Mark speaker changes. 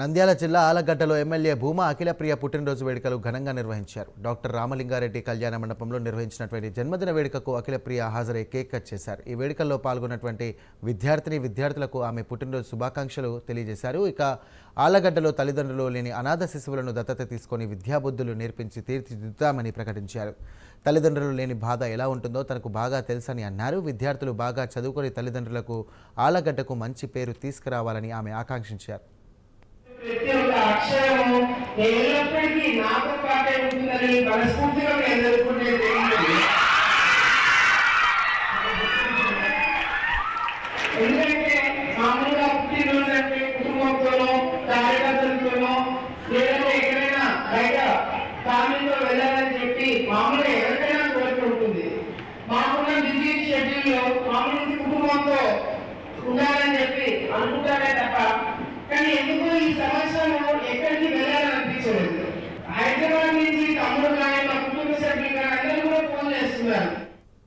Speaker 1: నంద్యాల జిల్లా ఆలగడ్డలో ఎమ్మెల్యే భూమా అఖిలప్రియ పుట్టినరోజు వేడుకలు ఘనంగా నిర్వహించారు. డాక్టర్ రామలింగారెడ్డి కళ్యాణ మండపంలో నిర్వహించినటువంటి జన్మదిన వేడుకకు అఖిలప్రియ హాజరై కేక్ కట్ చేశారు. ఈ వేడుకల్లో పాల్గొన్నటువంటి విద్యార్థిని విద్యార్థులకు ఆమె పుట్టినరోజు శుభాకాంక్షలు తెలియజేశారు. ఇక ఆలగడ్డలో తల్లిదండ్రులు లేని అనాథ శిశువులను దత్తత తీసుకొని విద్యాబుద్ధులు నేర్పించి తీర్చిదిద్దామని ప్రకటించారు. తల్లిదండ్రులు లేని బాధ ఎలా ఉంటుందో తనకు బాగా తెలుసని అన్నారు. విద్యార్థులు బాగా చదువుకొని తల్లిదండ్రులకు ఆలగడ్డకు మంచి పేరు తీసుకురావాలని ఆమె ఆకాంక్షించారు.
Speaker 2: అక్షరము ఎల్లప్పటికీ నాతో పాటే ఉంటుందని మనస్ఫూర్తిగా నేను ఎదుర్కొనే ఎందుకంటే మామూలుగా పుట్టినరోజు అంటే కుటుంబంతోనో కార్యకర్తలతోనో లేదంటే ఎక్కడైనా బయట ఫ్యామిలీతో వెళ్ళాలని చెప్పి మామూలు చెప్తారు